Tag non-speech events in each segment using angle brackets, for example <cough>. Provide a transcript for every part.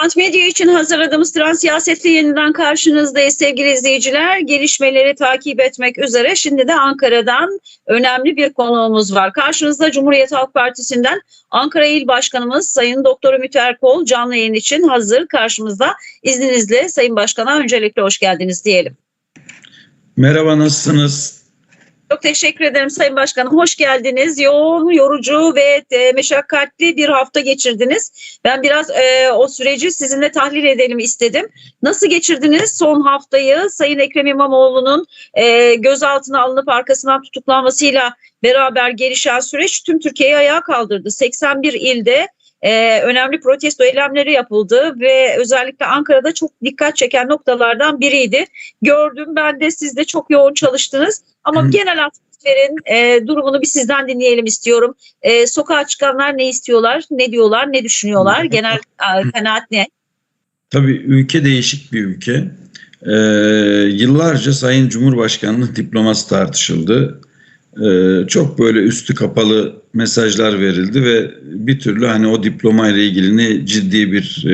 Trans Medya için hazırladığımız Trans Siyaset'le yeniden karşınızdayız sevgili izleyiciler. Gelişmeleri takip etmek üzere şimdi de Ankara'dan önemli bir konuğumuz var. Karşınızda Cumhuriyet Halk Partisi'nden Ankara İl Başkanımız Sayın Doktor Ümit Erkol canlı yayın için hazır karşımızda. İzninizle Sayın Başkan'a öncelikle hoş geldiniz diyelim. Merhaba nasılsınız? Çok teşekkür ederim Sayın Başkanım. Hoş geldiniz. Yoğun, yorucu ve e, meşakkatli bir hafta geçirdiniz. Ben biraz e, o süreci sizinle tahlil edelim istedim. Nasıl geçirdiniz son haftayı? Sayın Ekrem İmamoğlu'nun e, gözaltına alınıp arkasından tutuklanmasıyla beraber gelişen süreç tüm Türkiye'yi ayağa kaldırdı. 81 ilde e, önemli protesto eylemleri yapıldı ve özellikle Ankara'da çok dikkat çeken noktalardan biriydi. Gördüm ben de siz de çok yoğun çalıştınız ama Hı. genel atmosferin e, durumunu bir sizden dinleyelim istiyorum. E, sokağa çıkanlar ne istiyorlar, ne diyorlar, ne düşünüyorlar, genel e, kanaat ne? Tabii ülke değişik bir ülke. Ee, yıllarca Sayın Cumhurbaşkanı'nın diploması tartışıldı. Ee, çok böyle üstü kapalı mesajlar verildi ve bir türlü hani o diploma ile ilgili ne ciddi bir e,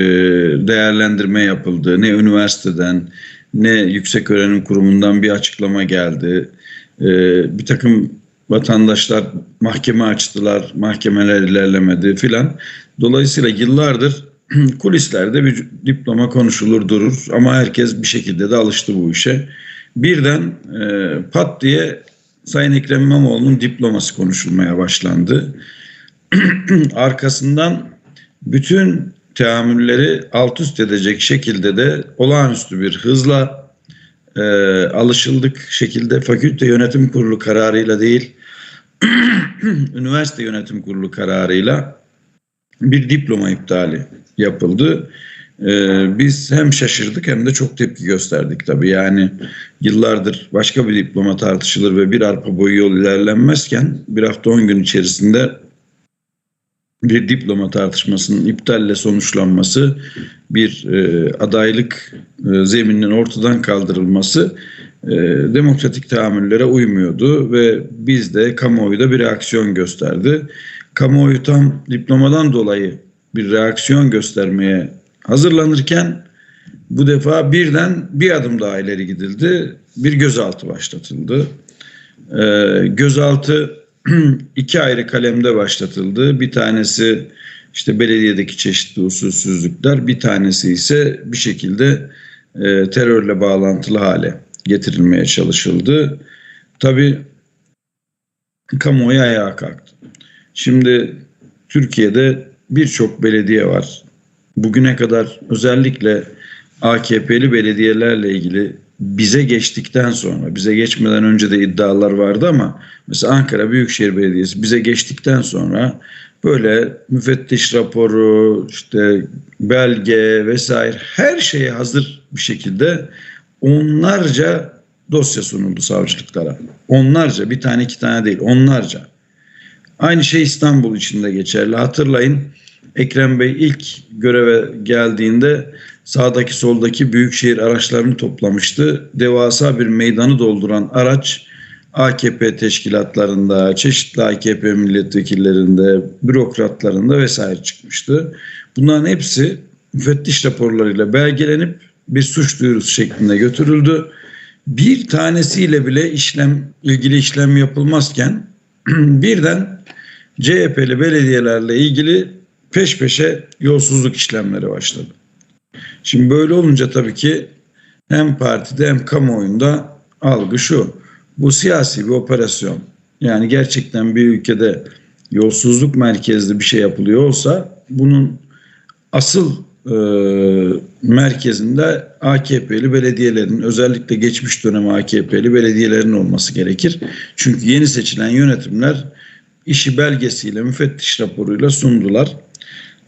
değerlendirme yapıldı, ne üniversiteden ne yüksek öğrenim kurumundan bir açıklama geldi. Ee, bir takım vatandaşlar mahkeme açtılar, mahkemeler ilerlemedi filan. Dolayısıyla yıllardır <clears throat> kulislerde bir diploma konuşulur durur ama herkes bir şekilde de alıştı bu işe. Birden e, pat diye Sayın Ekrem İmamoğlu'nun diploması konuşulmaya başlandı. <clears throat> Arkasından bütün teamülleri alt üst edecek şekilde de olağanüstü bir hızla e, alışıldık şekilde fakülte yönetim kurulu kararıyla değil <clears throat> üniversite yönetim kurulu kararıyla bir diploma iptali yapıldı. Ee, biz hem şaşırdık hem de çok tepki gösterdik tabii. Yani yıllardır başka bir diploma tartışılır ve bir arpa boyu yol ilerlenmezken bir hafta on gün içerisinde bir diploma tartışmasının iptalle sonuçlanması, bir e, adaylık e, zemininin ortadan kaldırılması e, demokratik tahammüllere uymuyordu ve biz de kamuoyu da bir reaksiyon gösterdi. Kamuoyu tam diplomadan dolayı bir reaksiyon göstermeye hazırlanırken bu defa birden bir adım daha ileri gidildi. Bir gözaltı başlatıldı. Ee, gözaltı <clears throat> iki ayrı kalemde başlatıldı. Bir tanesi işte belediyedeki çeşitli usulsüzlükler, bir tanesi ise bir şekilde e, terörle bağlantılı hale getirilmeye çalışıldı. Tabii kamuoyu ayağa kalktı. Şimdi Türkiye'de birçok belediye var. Bugüne kadar özellikle AKP'li belediyelerle ilgili bize geçtikten sonra, bize geçmeden önce de iddialar vardı ama mesela Ankara Büyükşehir Belediyesi bize geçtikten sonra böyle müfettiş raporu, işte belge vesaire her şeye hazır bir şekilde onlarca dosya sunuldu savcılıklara. Onlarca, bir tane iki tane değil, onlarca. Aynı şey İstanbul için de geçerli. Hatırlayın Ekrem Bey ilk göreve geldiğinde sağdaki soldaki büyükşehir araçlarını toplamıştı. Devasa bir meydanı dolduran araç AKP teşkilatlarında, çeşitli AKP milletvekillerinde, bürokratlarında vesaire çıkmıştı. Bunların hepsi müfettiş raporlarıyla belgelenip bir suç duyurusu şeklinde götürüldü. Bir tanesiyle bile işlem ilgili işlem yapılmazken <clears throat> birden CHP'li belediyelerle ilgili peş peşe yolsuzluk işlemleri başladı. Şimdi böyle olunca tabii ki hem partide hem kamuoyunda algı şu. Bu siyasi bir operasyon. Yani gerçekten bir ülkede yolsuzluk merkezli bir şey yapılıyor olsa bunun asıl e, merkezinde AKP'li belediyelerin özellikle geçmiş dönem AKP'li belediyelerin olması gerekir. Çünkü yeni seçilen yönetimler işi belgesiyle, müfettiş raporuyla sundular.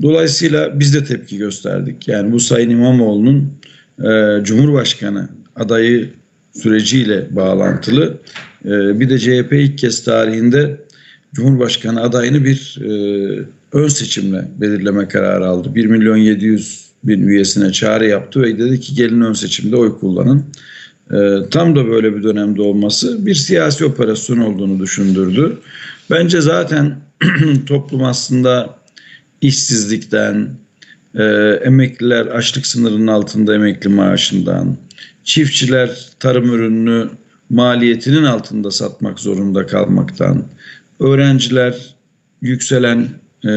Dolayısıyla biz de tepki gösterdik. Yani bu Sayın İmamoğlu'nun e, Cumhurbaşkanı adayı süreciyle bağlantılı. E, bir de CHP ilk kez tarihinde Cumhurbaşkanı adayını bir e, ön seçimle belirleme kararı aldı. 1 milyon 700 bin üyesine çağrı yaptı ve dedi ki gelin ön seçimde oy kullanın. E, tam da böyle bir dönemde olması bir siyasi operasyon olduğunu düşündürdü. Bence zaten <clears throat> toplum aslında işsizlikten, e, emekliler açlık sınırının altında emekli maaşından, çiftçiler tarım ürününü maliyetinin altında satmak zorunda kalmaktan, öğrenciler yükselen e,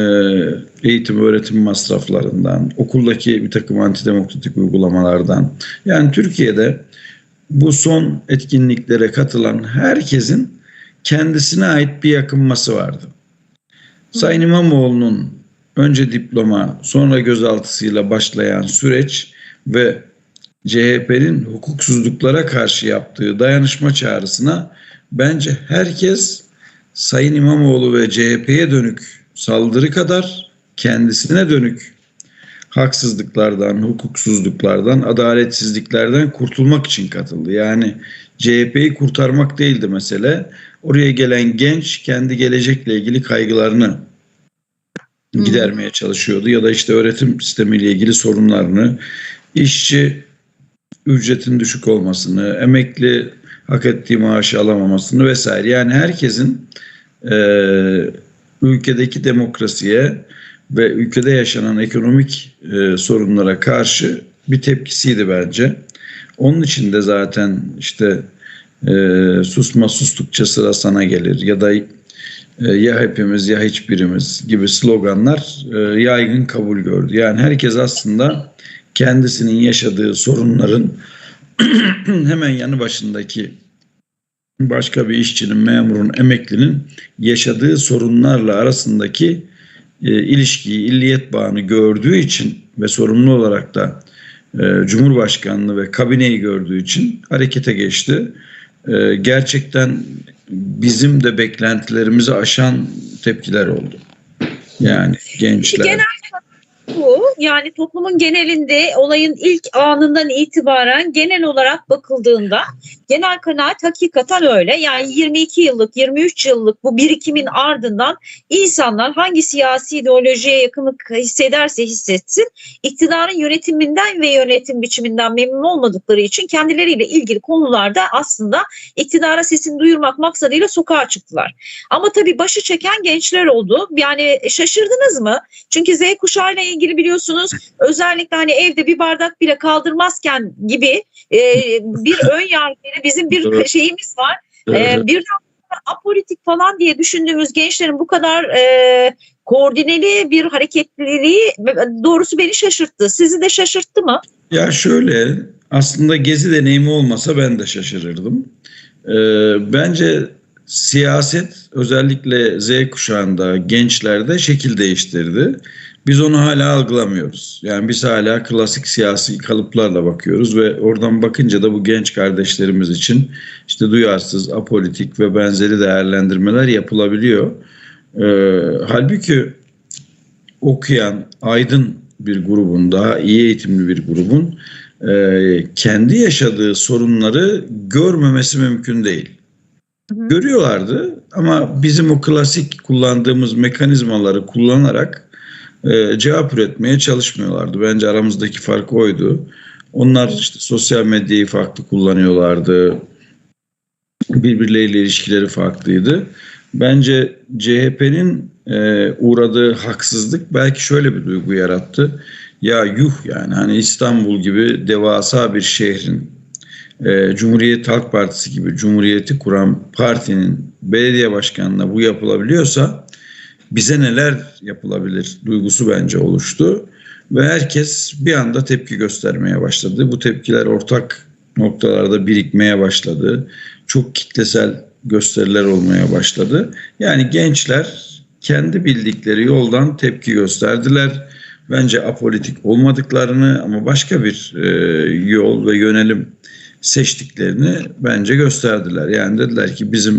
eğitim öğretim masraflarından, okuldaki bir takım antidemokratik uygulamalardan. Yani Türkiye'de bu son etkinliklere katılan herkesin kendisine ait bir yakınması vardı. Sayın İmamoğlu'nun önce diploma sonra gözaltısıyla başlayan süreç ve CHP'nin hukuksuzluklara karşı yaptığı dayanışma çağrısına bence herkes Sayın İmamoğlu ve CHP'ye dönük saldırı kadar kendisine dönük haksızlıklardan, hukuksuzluklardan, adaletsizliklerden kurtulmak için katıldı. Yani CHP'yi kurtarmak değildi mesele. Oraya gelen genç kendi gelecekle ilgili kaygılarını gidermeye çalışıyordu ya da işte öğretim sistemiyle ilgili sorunlarını, işçi ücretin düşük olmasını, emekli hak ettiği maaşı alamamasını vesaire. Yani herkesin e, ülkedeki demokrasiye ve ülkede yaşanan ekonomik e, sorunlara karşı bir tepkisiydi bence. Onun için de zaten işte e, susma sustukça sıra sana gelir ya da ya hepimiz ya hiçbirimiz gibi sloganlar e, yaygın kabul gördü. Yani herkes aslında kendisinin yaşadığı sorunların <clears throat> hemen yanı başındaki başka bir işçinin, memurun, emeklinin yaşadığı sorunlarla arasındaki e, ilişkiyi, illiyet bağını gördüğü için ve sorumlu olarak da e, Cumhurbaşkanlığı ve kabineyi gördüğü için harekete geçti. E, gerçekten bizim de beklentilerimizi aşan tepkiler oldu. Yani gençler. Genel bu yani toplumun genelinde olayın ilk anından itibaren genel olarak bakıldığında genel kanaat hakikaten öyle. Yani 22 yıllık 23 yıllık bu birikimin ardından insanlar hangi siyasi ideolojiye yakınlık hissederse hissetsin iktidarın yönetiminden ve yönetim biçiminden memnun olmadıkları için kendileriyle ilgili konularda aslında iktidara sesini duyurmak maksadıyla sokağa çıktılar. Ama tabii başı çeken gençler oldu. Yani şaşırdınız mı? Çünkü Z kuşağıyla ilgili biliyorsunuz özellikle hani evde bir bardak bile kaldırmazken gibi e, bir <laughs> ön yargıyla bizim bir şeyimiz var. E, bir apolitik falan diye düşündüğümüz gençlerin bu kadar e, koordineli bir hareketliliği doğrusu beni şaşırttı. Sizi de şaşırttı mı? Ya şöyle aslında gezi deneyimi olmasa ben de şaşırırdım. Ee, bence siyaset özellikle Z kuşağında gençlerde şekil değiştirdi. Biz onu hala algılamıyoruz. Yani biz hala klasik siyasi kalıplarla bakıyoruz ve oradan bakınca da bu genç kardeşlerimiz için işte duyarsız, apolitik ve benzeri değerlendirmeler yapılabiliyor. Ee, halbuki okuyan, aydın bir grubun, daha iyi eğitimli bir grubun e, kendi yaşadığı sorunları görmemesi mümkün değil. Görüyorlardı ama bizim o klasik kullandığımız mekanizmaları kullanarak e, cevap üretmeye çalışmıyorlardı. Bence aramızdaki fark oydu. Onlar işte sosyal medyayı farklı kullanıyorlardı. Birbirleriyle ilişkileri farklıydı. Bence CHP'nin e, uğradığı haksızlık belki şöyle bir duygu yarattı. Ya yuh yani hani İstanbul gibi devasa bir şehrin e, Cumhuriyet Halk Partisi gibi Cumhuriyeti kuran partinin belediye başkanına bu yapılabiliyorsa bize neler yapılabilir duygusu bence oluştu. Ve herkes bir anda tepki göstermeye başladı. Bu tepkiler ortak noktalarda birikmeye başladı. Çok kitlesel gösteriler olmaya başladı. Yani gençler kendi bildikleri yoldan tepki gösterdiler. Bence apolitik olmadıklarını ama başka bir e, yol ve yönelim seçtiklerini bence gösterdiler. Yani dediler ki bizim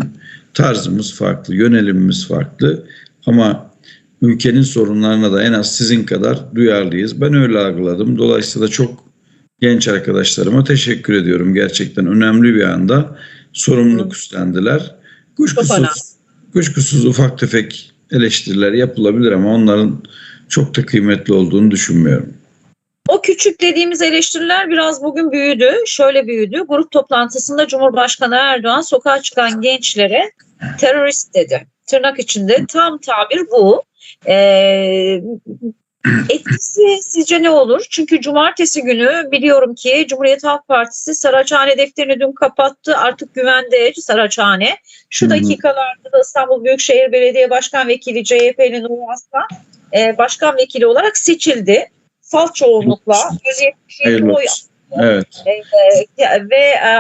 tarzımız farklı, yönelimimiz farklı ama ülkenin sorunlarına da en az sizin kadar duyarlıyız. Ben öyle algıladım. Dolayısıyla çok genç arkadaşlarıma teşekkür ediyorum. Gerçekten önemli bir anda sorumluluk üstlendiler. Kuşkusuz, kuşkusuz ufak tefek eleştiriler yapılabilir ama onların çok da kıymetli olduğunu düşünmüyorum. O küçük dediğimiz eleştiriler biraz bugün büyüdü. Şöyle büyüdü. Grup toplantısında Cumhurbaşkanı Erdoğan sokağa çıkan gençlere terörist dedi. Tırnak içinde tam tabir bu. Ee, Etkisi sizce ne olur? Çünkü cumartesi günü biliyorum ki Cumhuriyet Halk Partisi Saraçhane defterini dün kapattı. Artık güvende Saraçhane. Şu dakikalarda da İstanbul Büyükşehir Belediye Başkan Vekili CHP'nin Uğur Aslan e, başkan vekili olarak seçildi. Salt çoğunlukla 177 Hayırlı oy. Evet. e, ve e,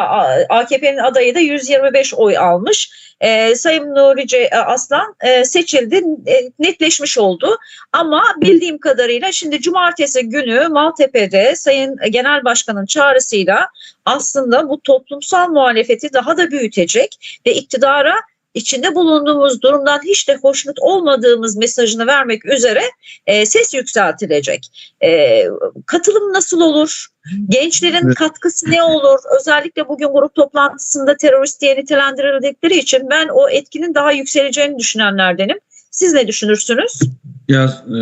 AKP'nin adayı da 125 oy almış. E, Sayın Nuri Ce- Aslan e, seçildi, e, netleşmiş oldu. Ama bildiğim kadarıyla şimdi cumartesi günü Maltepe'de Sayın Genel Başkan'ın çağrısıyla aslında bu toplumsal muhalefeti daha da büyütecek ve iktidara içinde bulunduğumuz durumdan hiç de hoşnut olmadığımız mesajını vermek üzere e, ses yükseltilecek. E, katılım nasıl olur? Gençlerin katkısı ne olur? Özellikle bugün grup toplantısında terörist diye nitelendirildikleri için ben o etkinin daha yükseleceğini düşünenlerdenim. Siz ne düşünürsünüz? Ya e,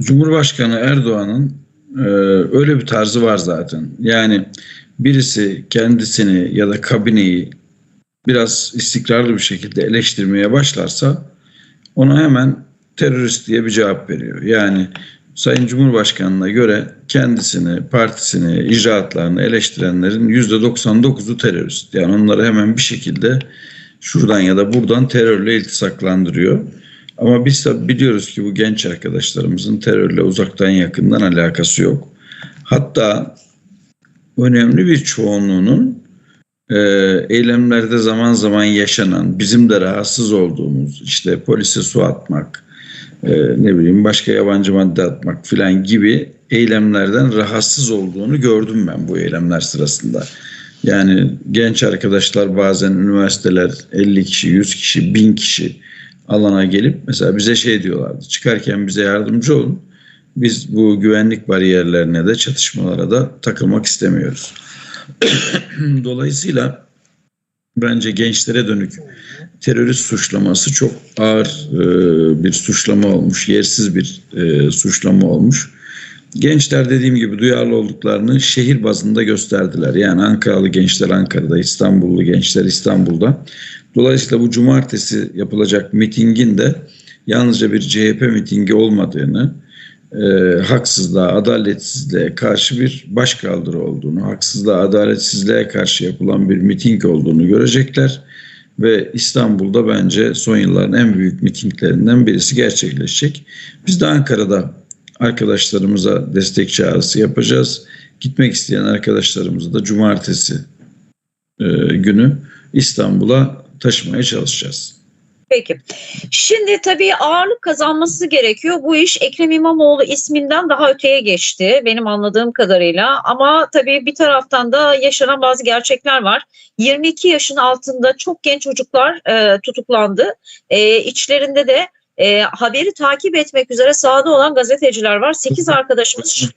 Cumhurbaşkanı Erdoğan'ın e, öyle bir tarzı var zaten. Yani birisi kendisini ya da kabineyi biraz istikrarlı bir şekilde eleştirmeye başlarsa ona hemen terörist diye bir cevap veriyor. Yani Sayın Cumhurbaşkanı'na göre kendisini, partisini, icraatlarını eleştirenlerin %99'u terörist. Yani onları hemen bir şekilde şuradan ya da buradan terörle iltisaklandırıyor. Ama biz tabii biliyoruz ki bu genç arkadaşlarımızın terörle uzaktan yakından alakası yok. Hatta önemli bir çoğunluğunun e, eylemlerde zaman zaman yaşanan, bizim de rahatsız olduğumuz işte polise su atmak, e, ne bileyim başka yabancı madde atmak filan gibi eylemlerden rahatsız olduğunu gördüm ben bu eylemler sırasında. Yani genç arkadaşlar bazen üniversiteler 50 kişi, 100 kişi, 1000 kişi alana gelip mesela bize şey diyorlardı. Çıkarken bize yardımcı olun. Biz bu güvenlik bariyerlerine de çatışmalara da takılmak istemiyoruz. <coughs> Dolayısıyla bence gençlere dönük terörist suçlaması çok ağır e, bir suçlama olmuş, yersiz bir e, suçlama olmuş. Gençler dediğim gibi duyarlı olduklarını şehir bazında gösterdiler. Yani Ankaralı gençler Ankara'da, İstanbullu gençler İstanbul'da. Dolayısıyla bu cumartesi yapılacak mitingin de yalnızca bir CHP mitingi olmadığını, e, haksızlığa, adaletsizliğe karşı bir başkaldırı olduğunu, haksızlığa, adaletsizliğe karşı yapılan bir miting olduğunu görecekler. Ve İstanbul'da bence son yılların en büyük mitinglerinden birisi gerçekleşecek. Biz de Ankara'da arkadaşlarımıza destek çağrısı yapacağız. Gitmek isteyen arkadaşlarımızı da cumartesi e, günü İstanbul'a taşımaya çalışacağız. Peki. Şimdi tabii ağırlık kazanması gerekiyor. Bu iş Ekrem İmamoğlu isminden daha öteye geçti benim anladığım kadarıyla. Ama tabii bir taraftan da yaşanan bazı gerçekler var. 22 yaşın altında çok genç çocuklar e, tutuklandı. E, içlerinde de e, haberi takip etmek üzere sahada olan gazeteciler var. 8 arkadaşımız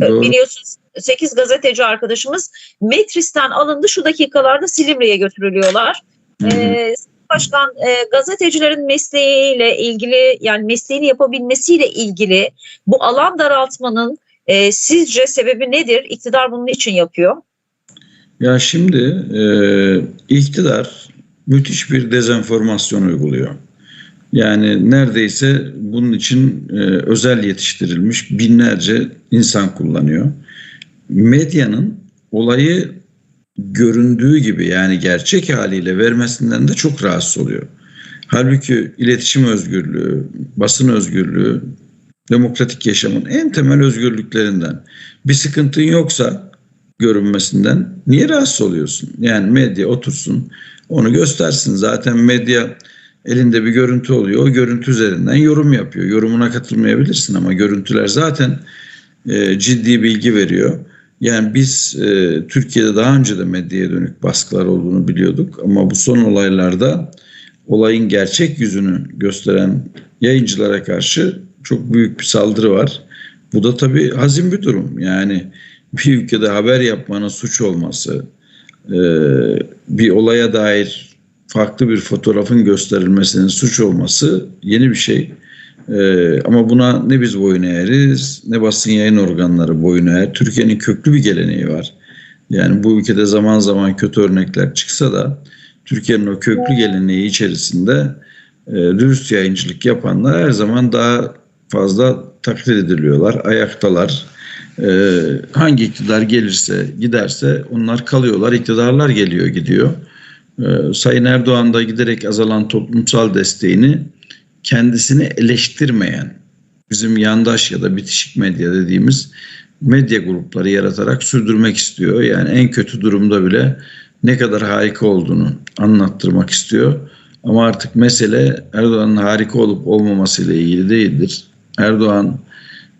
Doğru. biliyorsunuz 8 gazeteci arkadaşımız Metris'ten alındı. Şu dakikalarda Silivri'ye götürülüyorlar. Ee, Başkan e, gazetecilerin mesleğiyle ilgili yani mesleğini yapabilmesiyle ilgili bu alan daraltmanın e, sizce sebebi nedir? İktidar bunun için yapıyor. Ya şimdi e, iktidar müthiş bir dezenformasyon uyguluyor. Yani neredeyse bunun için e, özel yetiştirilmiş binlerce insan kullanıyor. Medyanın olayı göründüğü gibi yani gerçek haliyle vermesinden de çok rahatsız oluyor. Halbuki iletişim özgürlüğü, basın özgürlüğü, demokratik yaşamın en temel özgürlüklerinden. Bir sıkıntın yoksa görünmesinden niye rahatsız oluyorsun? Yani medya otursun onu göstersin. Zaten medya elinde bir görüntü oluyor. O görüntü üzerinden yorum yapıyor. Yorumuna katılmayabilirsin ama görüntüler zaten e, ciddi bilgi veriyor. Yani biz e, Türkiye'de daha önce de medyaya dönük baskılar olduğunu biliyorduk ama bu son olaylarda olayın gerçek yüzünü gösteren yayıncılara karşı çok büyük bir saldırı var. Bu da tabii hazin bir durum. Yani bir ülkede haber yapmanın suç olması, e, bir olaya dair farklı bir fotoğrafın gösterilmesinin suç olması yeni bir şey. Ee, ama buna ne biz boyun eğeriz ne basın yayın organları boyun eğer. Türkiye'nin köklü bir geleneği var. Yani bu ülkede zaman zaman kötü örnekler çıksa da Türkiye'nin o köklü geleneği içerisinde e, dürüst yayıncılık yapanlar her zaman daha fazla taklit ediliyorlar, ayaktalar. Ee, hangi iktidar gelirse giderse onlar kalıyorlar, iktidarlar geliyor gidiyor. Ee, Sayın Erdoğan da giderek azalan toplumsal desteğini kendisini eleştirmeyen, bizim yandaş ya da bitişik medya dediğimiz medya grupları yaratarak sürdürmek istiyor. Yani en kötü durumda bile ne kadar harika olduğunu anlattırmak istiyor. Ama artık mesele Erdoğan'ın harika olup olmaması ile ilgili değildir. Erdoğan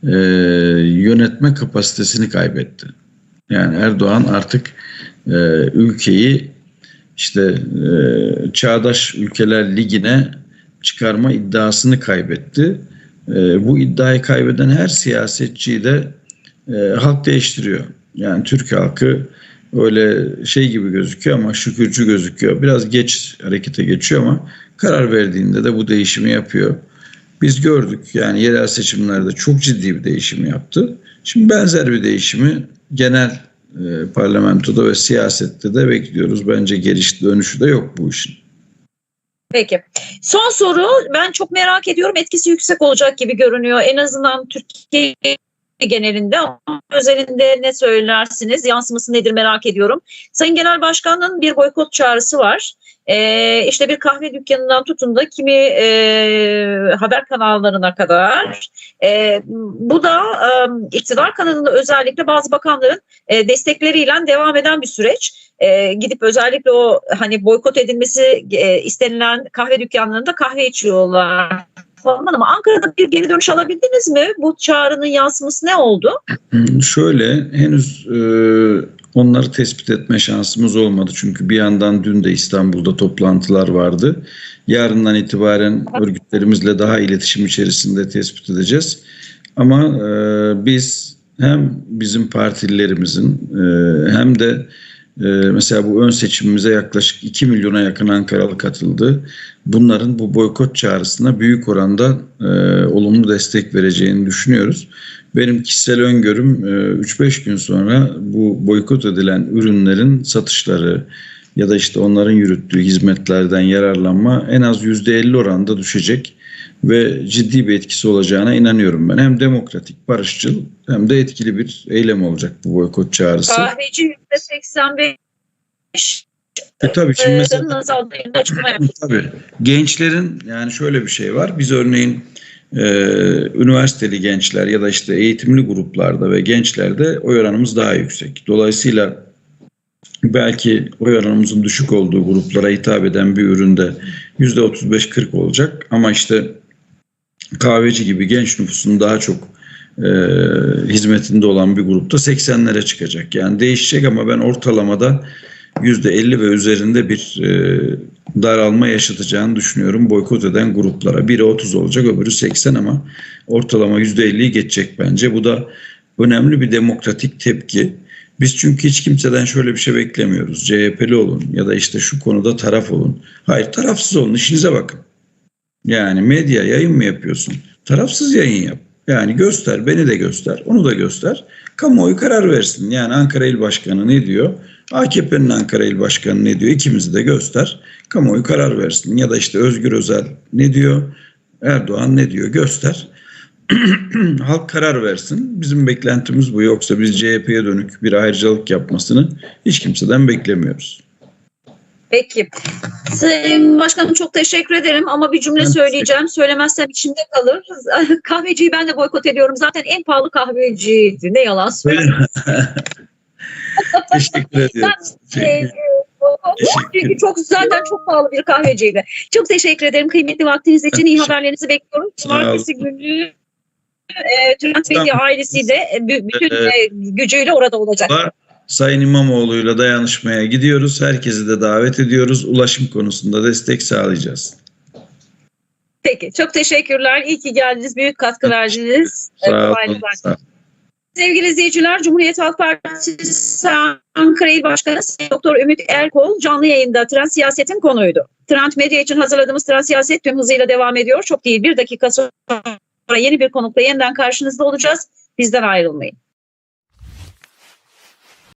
e, yönetme kapasitesini kaybetti. Yani Erdoğan artık e, ülkeyi işte e, çağdaş ülkeler ligine çıkarma iddiasını kaybetti. E, bu iddiayı kaybeden her siyasetçiyi de e, halk değiştiriyor. Yani Türk halkı öyle şey gibi gözüküyor ama şükürcü gözüküyor. Biraz geç harekete geçiyor ama karar verdiğinde de bu değişimi yapıyor. Biz gördük yani yerel seçimlerde çok ciddi bir değişim yaptı. Şimdi benzer bir değişimi genel e, parlamentoda ve siyasette de bekliyoruz. Bence geliş dönüşü de yok bu işin. Peki. Son soru ben çok merak ediyorum. Etkisi yüksek olacak gibi görünüyor. En azından Türkiye genelinde özelinde ne söylersiniz? Yansıması nedir merak ediyorum. Sayın Genel Başkan'ın bir boykot çağrısı var. Ee, işte bir kahve dükkanından tutun da kimi e, haber kanallarına kadar. E, bu da e, iktidar kanadında özellikle bazı bakanların e, destekleriyle devam eden bir süreç. E, gidip özellikle o hani boykot edilmesi e, istenilen kahve dükkanlarında kahve içiyorlar falan ama Ankara'da bir geri dönüş alabildiniz mi? Bu çağrının yansıması ne oldu? Hmm, Şöyle henüz e, onları tespit etme şansımız olmadı. Çünkü bir yandan dün de İstanbul'da toplantılar vardı. Yarından itibaren örgütlerimizle daha iletişim içerisinde tespit edeceğiz. Ama e, biz hem bizim partililerimizin e, hem de e, mesela bu ön seçimimize yaklaşık 2 milyona yakın Ankaralı katıldı. Bunların bu boykot çağrısına büyük oranda e, olumlu destek vereceğini düşünüyoruz. Benim kişisel öngörüm e, 3-5 gün sonra bu boykot edilen ürünlerin satışları ya da işte onların yürüttüğü hizmetlerden yararlanma en az %50 oranda düşecek ve ciddi bir etkisi olacağına inanıyorum ben. Hem demokratik, barışçıl hem de etkili bir eylem olacak bu boykot çağrısı. Kahveci %85 E tabii şimdi mesela mesela. Tabii. Gençlerin yani şöyle bir şey var. Biz örneğin e, üniversiteli gençler ya da işte eğitimli gruplarda ve gençlerde oy oranımız daha yüksek. Dolayısıyla belki oy oranımızın düşük olduğu gruplara hitap eden bir üründe %35-40 olacak. Ama işte kahveci gibi genç nüfusun daha çok e, hizmetinde olan bir grupta 80'lere çıkacak. Yani değişecek ama ben ortalamada %50 ve üzerinde bir e, daralma yaşatacağını düşünüyorum boykot eden gruplara. Biri 30 olacak öbürü 80 ama ortalama %50'yi geçecek bence. Bu da önemli bir demokratik tepki. Biz çünkü hiç kimseden şöyle bir şey beklemiyoruz. CHP'li olun ya da işte şu konuda taraf olun. Hayır tarafsız olun işinize bakın. Yani medya yayın mı yapıyorsun? Tarafsız yayın yap. Yani göster, beni de göster, onu da göster. Kamuoyu karar versin. Yani Ankara İl Başkanı ne diyor? AKP'nin Ankara İl Başkanı ne diyor? İkimizi de göster. Kamuoyu karar versin. Ya da işte Özgür Özel ne diyor? Erdoğan ne diyor? Göster. <clears throat> Halk karar versin. Bizim beklentimiz bu. Yoksa biz CHP'ye dönük bir ayrıcalık yapmasını hiç kimseden beklemiyoruz. Peki. Sayın Başkanım çok teşekkür ederim ama bir cümle Ben söyleyeceğim. Söylemezsem içimde kalır. <laughs> Kahveciyi ben de boykot ediyorum. Zaten en pahalı kahveciydi. Ne yalan söyleyeyim. <laughs> Teşekkür ediyorum. <laughs> Ee, Çünkü çok zaten çok pahalı bir kahveciydi. Çok teşekkür ederim kıymetli vaktiniz için. iyi haberlerinizi bekliyorum. Cumartesi günü e, Trend Medya ailesi de e, bü- bütün Ee, e, gücüyle orada olacak. Var. Sayın İmamoğlu'yla dayanışmaya gidiyoruz. Herkesi de davet ediyoruz. Ulaşım konusunda destek sağlayacağız. Peki çok teşekkürler. İyi ki geldiniz. Büyük katkı verdiniz. Sağ Kolaylıklar. olun. Sağ olun. Sevgili izleyiciler, Cumhuriyet Halk Partisi Ankara İl Başkanı Doktor Ümit Erkol canlı yayında Trend Siyaset'in konuydu. Trend Medya için hazırladığımız Trend Siyaset tüm hızıyla devam ediyor. Çok değil bir dakika sonra yeni bir konukla yeniden karşınızda olacağız. Bizden ayrılmayın.